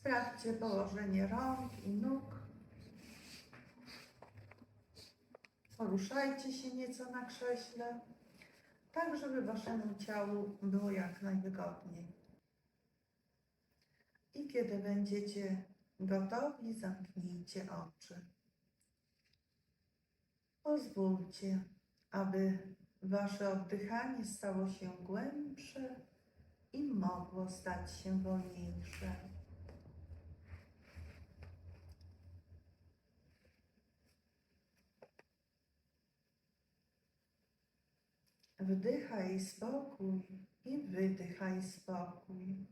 Sprawdźcie położenie rąk i nóg. Poruszajcie się nieco na krześle, tak żeby waszemu ciału było jak najwygodniej. I kiedy będziecie gotowi, zamknijcie oczy. Pozwólcie, aby wasze oddychanie stało się głębsze i mogło stać się wolniejsze. Wdychaj spokój i wydychaj spokój.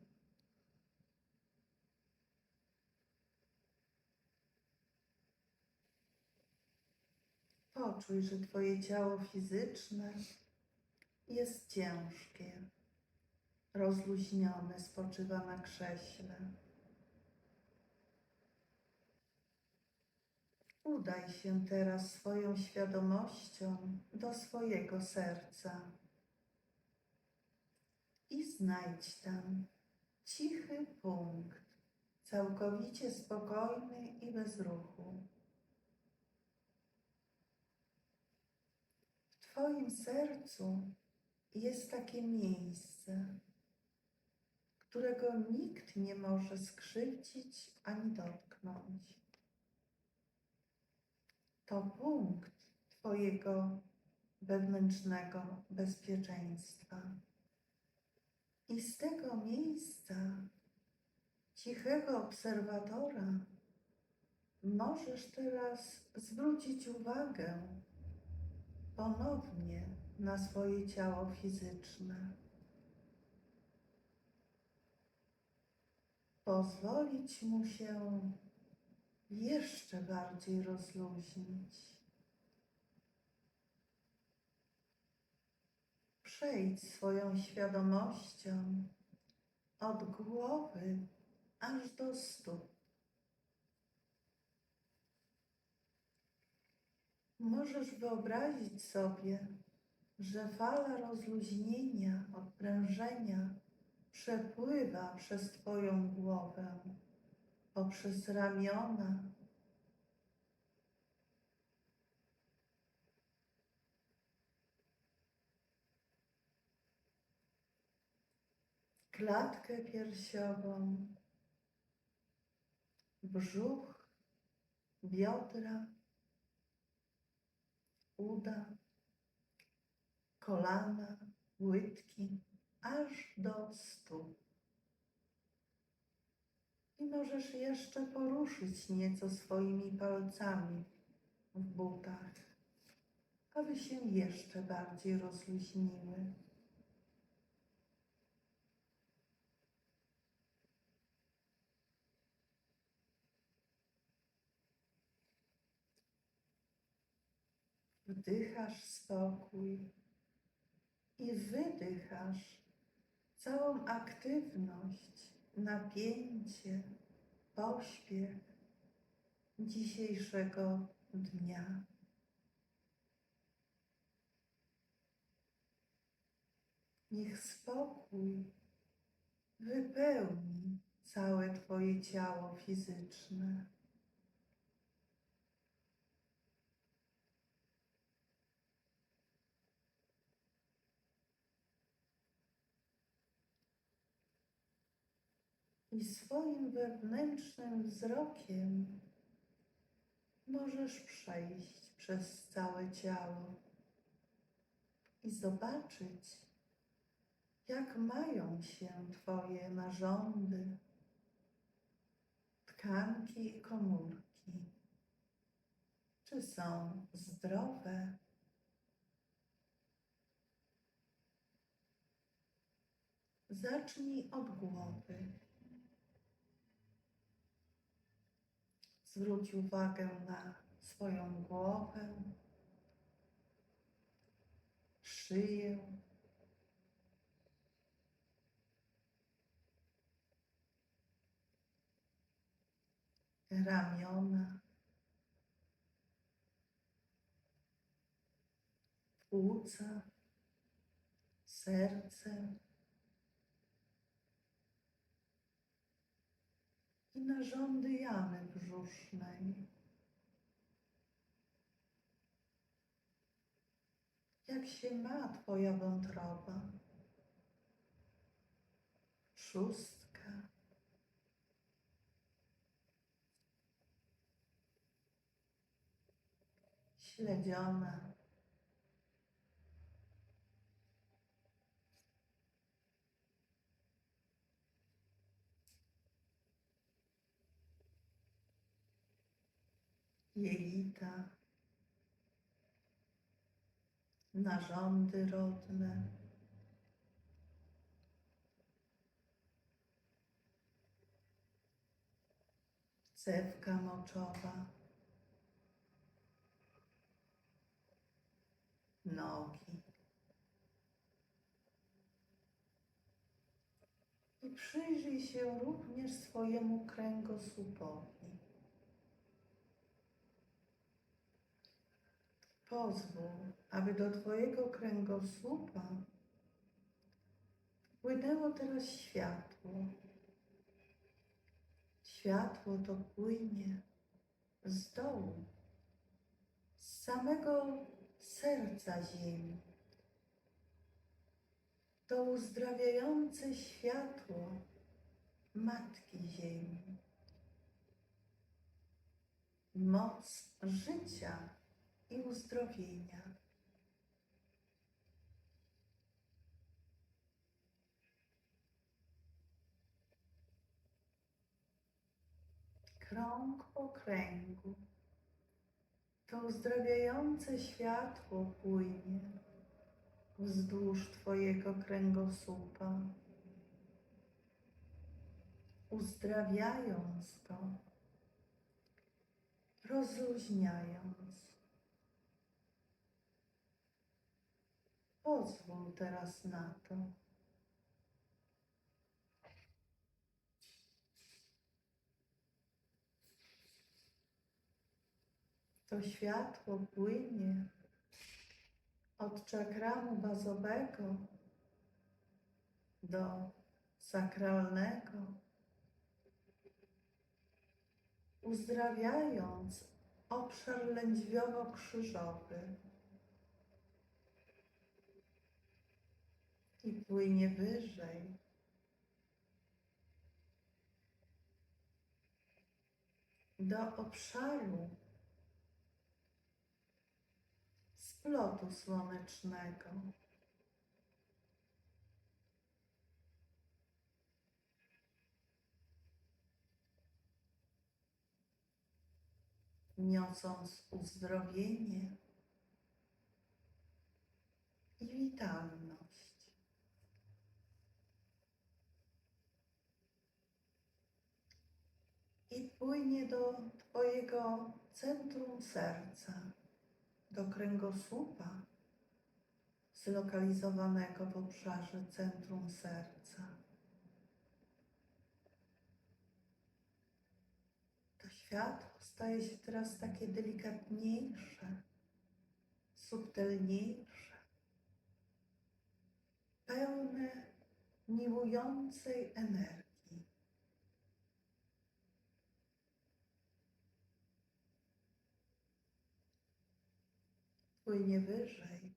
Poczuj, że Twoje ciało fizyczne jest ciężkie, rozluźnione, spoczywa na krześle. Udaj się teraz swoją świadomością do swojego serca i znajdź tam cichy punkt, całkowicie spokojny i bez ruchu. W Twoim sercu jest takie miejsce, którego nikt nie może skrzywdzić ani dotknąć. To punkt Twojego wewnętrznego bezpieczeństwa. I z tego miejsca, cichego obserwatora, możesz teraz zwrócić uwagę ponownie na swoje ciało fizyczne. Pozwolić mu się jeszcze bardziej rozluźnić. Przejdź swoją świadomością od głowy aż do stóp. Możesz wyobrazić sobie, że fala rozluźnienia, odprężenia przepływa przez Twoją głowę, poprzez ramiona, klatkę piersiową, brzuch, biodra, uda, kolana, łydki, aż do stóp. Możesz jeszcze poruszyć nieco swoimi palcami w butach, aby się jeszcze bardziej rozluźniły. Wdychasz spokój i wydychasz całą aktywność, napięcie, pośpiech dzisiejszego dnia. Niech spokój wypełni całe Twoje ciało fizyczne. I swoim wewnętrznym wzrokiem możesz przejść przez całe ciało i zobaczyć, jak mają się Twoje narządy, tkanki i komórki. Czy są zdrowe? Zacznij od głowy. Zwróć uwagę na swoją głowę, szyję, ramiona, płuca, serce i narządy jamy brzusznej. Jak się ma Twoja wątroba? Szóstka. Śledziona. Jelita. Narządy rodne. Cewka moczowa. Nogi. I przyjrzyj się również swojemu kręgosłupowi. Pozwól, aby do Twojego kręgosłupa płynęło teraz światło. Światło to płynie z dołu, z samego serca ziemi. To uzdrawiające światło Matki Ziemi. Moc życia i uzdrowienia. Krąg po kręgu. To uzdrawiające światło płynie wzdłuż Twojego kręgosłupa, uzdrawiając go, rozluźniając. Pozwól teraz na to. To światło płynie od czakramu bazowego do sakralnego, uzdrawiając obszar lędźwiowo-krzyżowy. I płynie wyżej. Do obszaru splotu słonecznego. Niosąc uzdrowienie i witalność. i płynie do Twojego centrum serca, do kręgosłupa zlokalizowanego w obszarze centrum serca. To światło staje się teraz takie delikatniejsze, subtelniejsze, pełne miłującej energii. Płynie wyżej.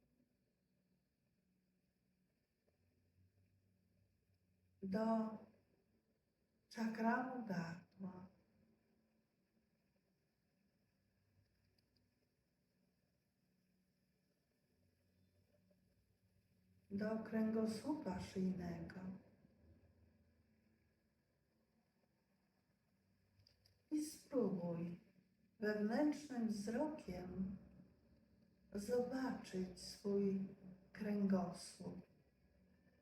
Do czakramu gardła. Do kręgosłupa szyjnego. I spróbuj wewnętrznym wzrokiem zobaczyć swój kręgosłup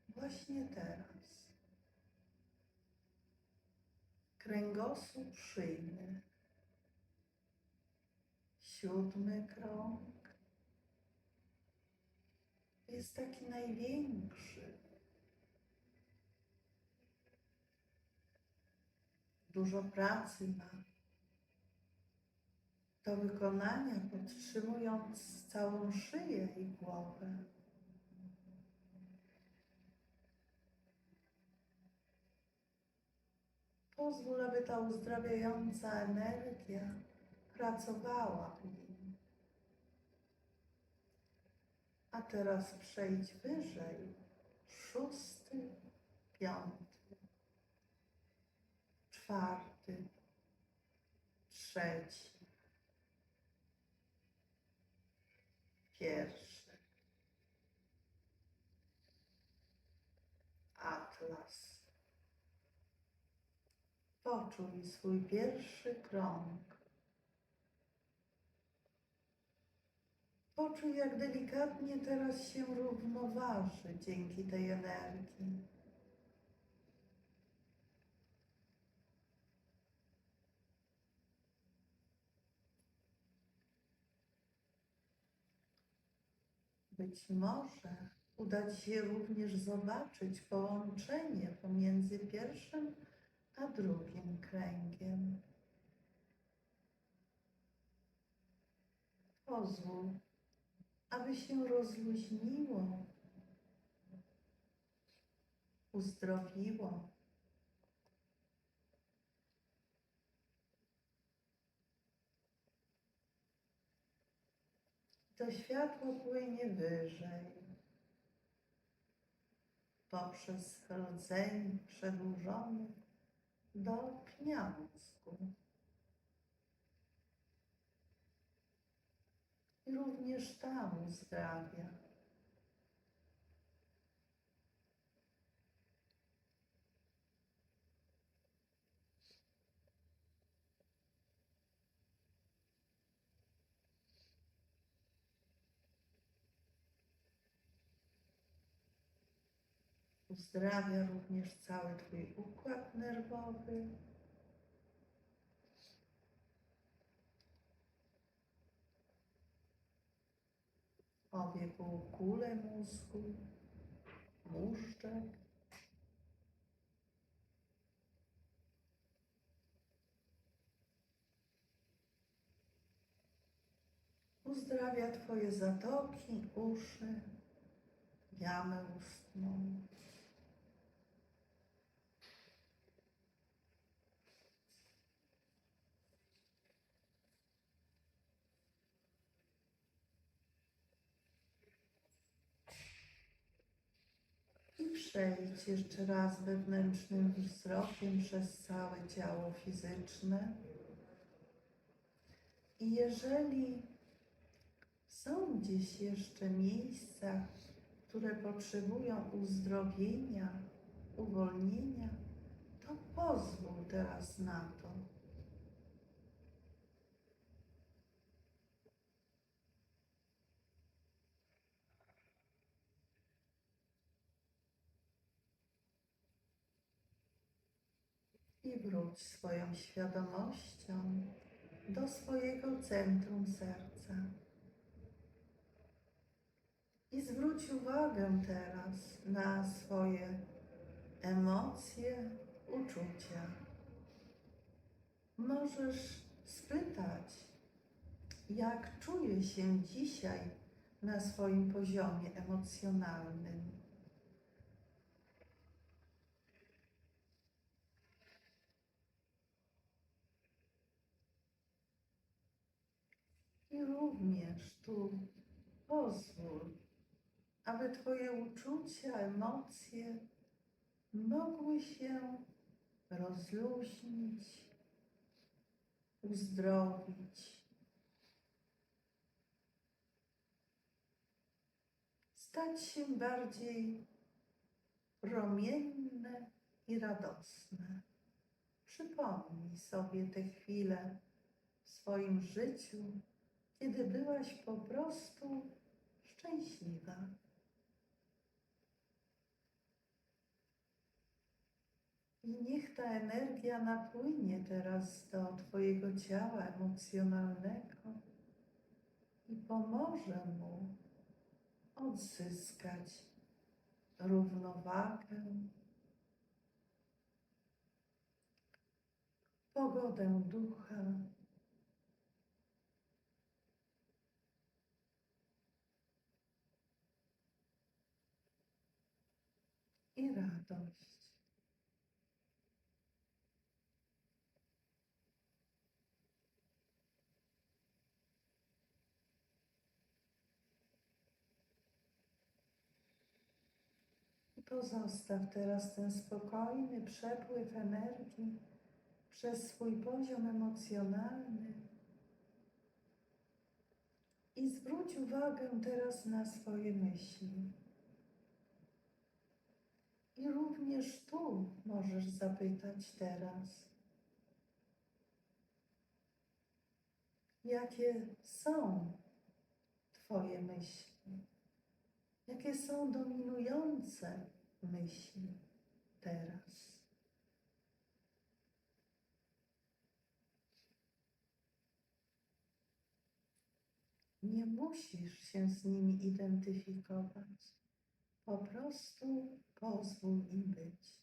właśnie teraz. Kręgosłup szyjny, siódmy krąg jest taki największy. Dużo pracy ma do wykonania, podtrzymując całą szyję i głowę. Pozwól, aby ta uzdrawiająca energia pracowała w nim. A teraz przejdź wyżej. Szósty, piąty, czwarty, trzeci, pierwszy. Atlas. Poczuj swój pierwszy krąg. Poczuj, jak delikatnie teraz się równoważy dzięki tej energii. Być może uda Ci się również zobaczyć połączenie pomiędzy pierwszym a drugim kręgiem. Pozwól, aby się rozluźniło, uzdrowiło. To światło płynie wyżej, poprzez rdzeń przedłużony do pnia mózgu. I również tam uzdrawia. Uzdrawia również cały Twój układ nerwowy. Obie półkule mózgu, móżdżek. Uzdrawia Twoje zatoki, uszy, jamę ustną. I przejdź jeszcze raz wewnętrznym wzrokiem przez całe ciało fizyczne. I jeżeli są gdzieś jeszcze miejsca, które potrzebują uzdrowienia, uwolnienia, to pozwól teraz na to. I wróć swoją świadomością do swojego centrum serca. I zwróć uwagę teraz na swoje emocje, uczucia. Możesz spytać, jak czuję się dzisiaj na swoim poziomie emocjonalnym. Również tu pozwól, aby Twoje uczucia, emocje mogły się rozluźnić, uzdrowić, stać się bardziej promienne i radosne. Przypomnij sobie te chwile w swoim życiu, kiedy byłaś po prostu szczęśliwa. I niech ta energia napłynie teraz do Twojego ciała emocjonalnego i pomoże mu odzyskać równowagę, pogodę ducha. świętość. Pozostaw teraz ten spokojny przepływ energii przez swój poziom emocjonalny i zwróć uwagę teraz na swoje myśli. I również tu możesz zapytać teraz, jakie są Twoje myśli, jakie są dominujące myśli teraz. Nie musisz się z nimi identyfikować. Po prostu pozwól im być.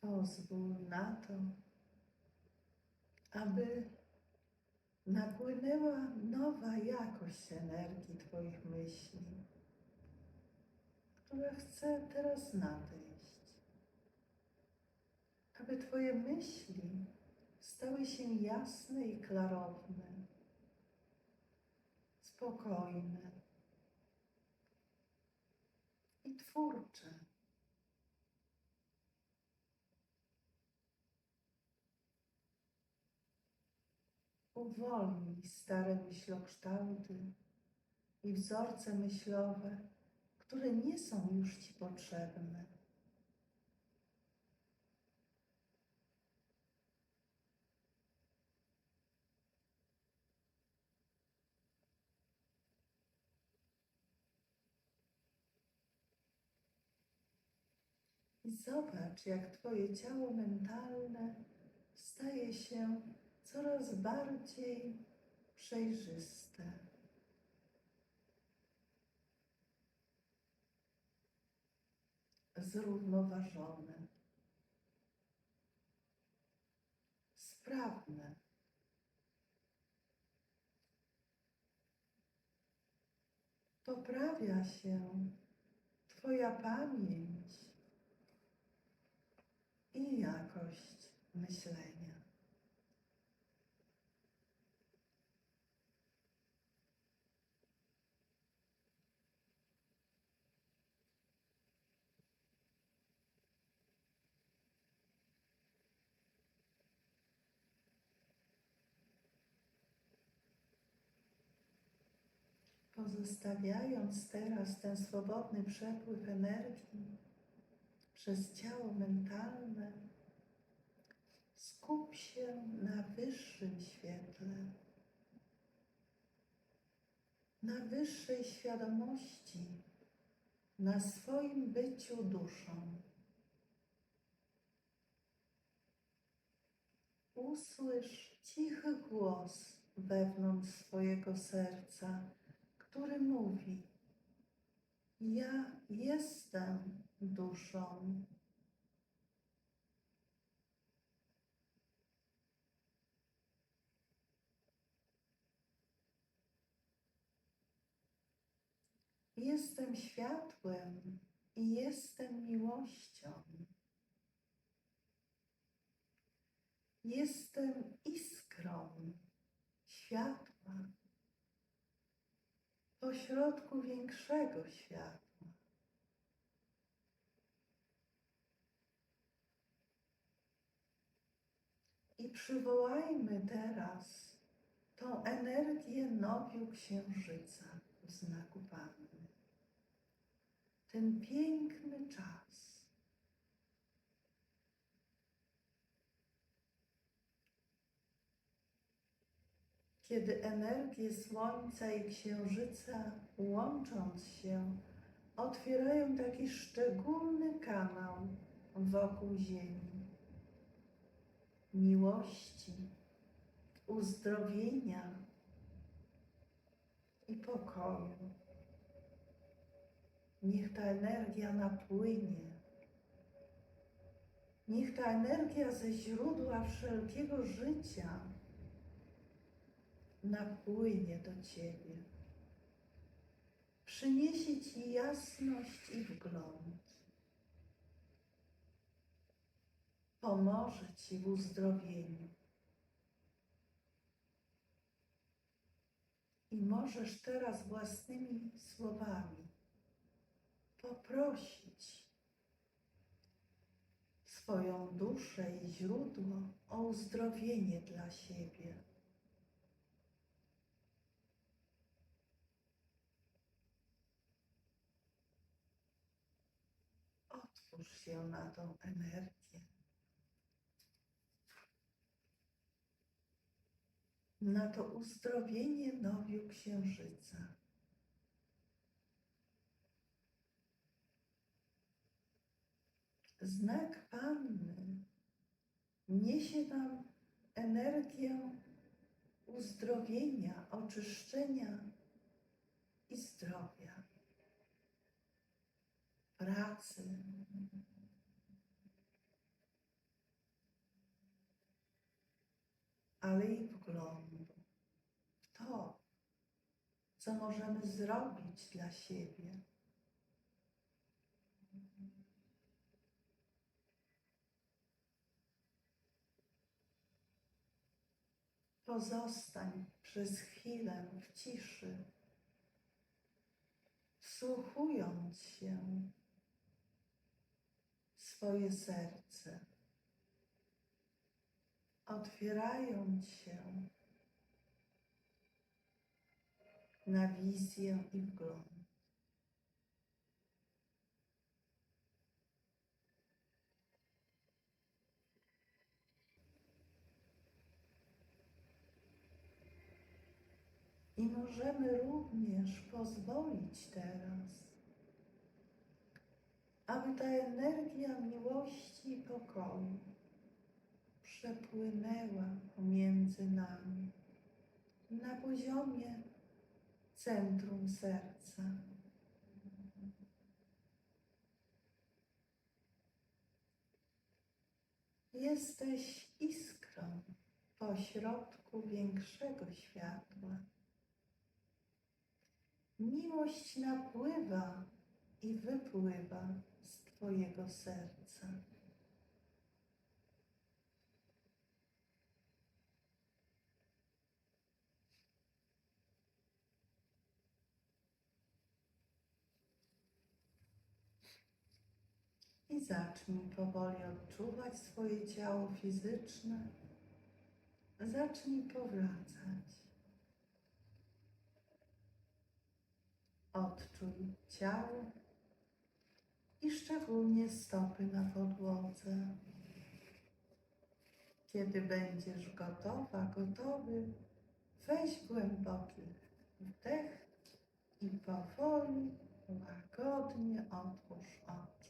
Pozwól na to, aby napłynęła nowa jakość energii Twoich myśli, która chce teraz nadejść. Aby Twoje myśli stały się jasne i klarowne, spokojne i twórcze. Uwolnij stare myślokształty i wzorce myślowe, które nie są już Ci potrzebne. I zobacz, jak Twoje ciało mentalne staje się coraz bardziej przejrzyste. Zrównoważone, sprawne. Poprawia się Twoja pamięć i jakość myślenia. Pozostawiając teraz ten swobodny przepływ energii przez ciało mentalne, skup się na wyższym świetle, na wyższej świadomości, na swoim byciu duszą. Usłysz cichy głos wewnątrz swojego serca, który mówi: Ja jestem duszą. Jestem światłem i jestem miłością. Jestem iskrą światła pośrodku większego światła. I przywołajmy teraz tą energię nowiu księżyca w znaku Panny. Ten piękny czas. Kiedy energie Słońca i Księżyca łącząc się, otwierają taki szczególny kanał wokół Ziemi. Miłości, uzdrowienia i pokoju. Niech ta energia napłynie. Niech ta energia ze źródła wszelkiego życia napłynie do Ciebie. przyniesie Ci jasność i wgląd. Pomoże Ci w uzdrowieniu. I możesz teraz własnymi słowami poprosić swoją duszę i źródło o uzdrowienie dla siebie. Otwórz się na tą energię. Na to uzdrowienie nowiu księżyca. Znak Panny niesie nam energię uzdrowienia, oczyszczenia i zdrowia, pracy. Ale i wglądu w to, co możemy zrobić dla siebie. Pozostań przez chwilę w ciszy, wsłuchując się swoje serce, otwierając się na wizję i wgląd. I możemy również pozwolić teraz, aby ta energia miłości i pokoju przepłynęła pomiędzy nami na poziomie centrum serca. Jesteś iskrą pośrodku większego światła. Miłość napływa i wypływa Twojego serca. I zacznij powoli odczuwać swoje ciało fizyczne. Zacznij powracać. Odczuj ciało i szczególnie stopy na podłodze. Kiedy będziesz gotowa, gotowy, weź głęboki wdech i powoli, łagodnie otwórz oczy.